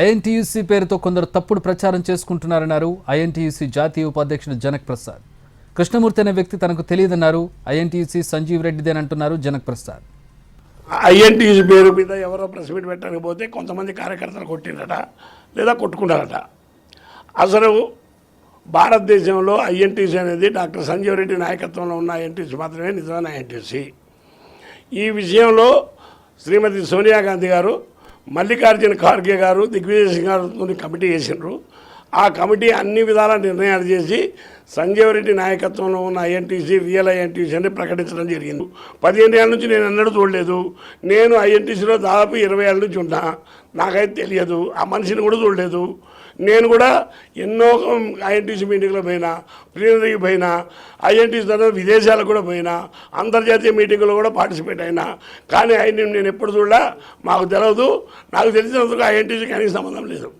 INTUC పేరుతో కొందరు తప్పుడు ప్రచారం చేసుకుంటున్నారన్నారు ఐఎన్టీయూసీ జాతీయ ఉపాధ్యక్షుడు జనక్ ప్రసాద్. కృష్ణమూర్తి అనే వ్యక్తి తనకు తెలియదన్నారు ఐఎన్టీయూసీ సంజీవ్ రెడ్డిదేనంటున్నారు జనక్ ప్రసాద్. ఐఎన్టీయూసీ పేరు మీద ఎవరో ప్రెస్ మీట్ పెట్టడానికి పోతే కొంతమంది కార్యకర్తలు కొట్టిండట లేదా కొట్టుకున్నారట. అసలు భారతదేశంలో ఐఎన్టీసీ అనేది డాక్టర్ సంజీవ్ రెడ్డి నాయకత్వంలో ఉన్న ఐఎన్టీసీ మాత్రమే నిజమైన ఐఎన్టీసీ ఈ విషయంలో శ్రీమతి సోనియా గాంధీ గారు మల్లికార్జున ఖార్గే గారు దిగ్విజయ్ సింగ్ గారితో కమిటీ చేసినారు ఆ కమిటీ అన్ని విధాల నిర్ణయాలు చేసి సంజీవ్ రెడ్డి నాయకత్వంలో ఉన్న ఐఎన్టీసీ రియల్ ఐఎన్టీసీ అని ప్రకటించడం జరిగింది. పదిహేను ఏళ్ళ నుంచి నేను ఎన్నడూ చూడలేదు. నేను ఐఎన్టీసీలో దాదాపు ఇరవై ఏళ్ళ నుంచి ఉన్నా నాకైతే తెలియదు. ఆ మనిషిని కూడా చూడలేదు. నేను కూడా ఎన్నో ఐఎన్టీసీ మీటింగ్లో పోయినా ప్లీనరీకి పోయినా ఐఎన్టీసీ తర్వాత విదేశాలకు కూడా పోయినా అంతర్జాతీయ మీటింగ్లో కూడా పార్టిసిపేట్ అయినా. కానీ ఆయన నేను ఎప్పుడు చూడలా? మాకు తెలియదు నాకు తెలిసినందుకు ఐఎన్టీసీ ఆయనకి సంబంధం లేదు.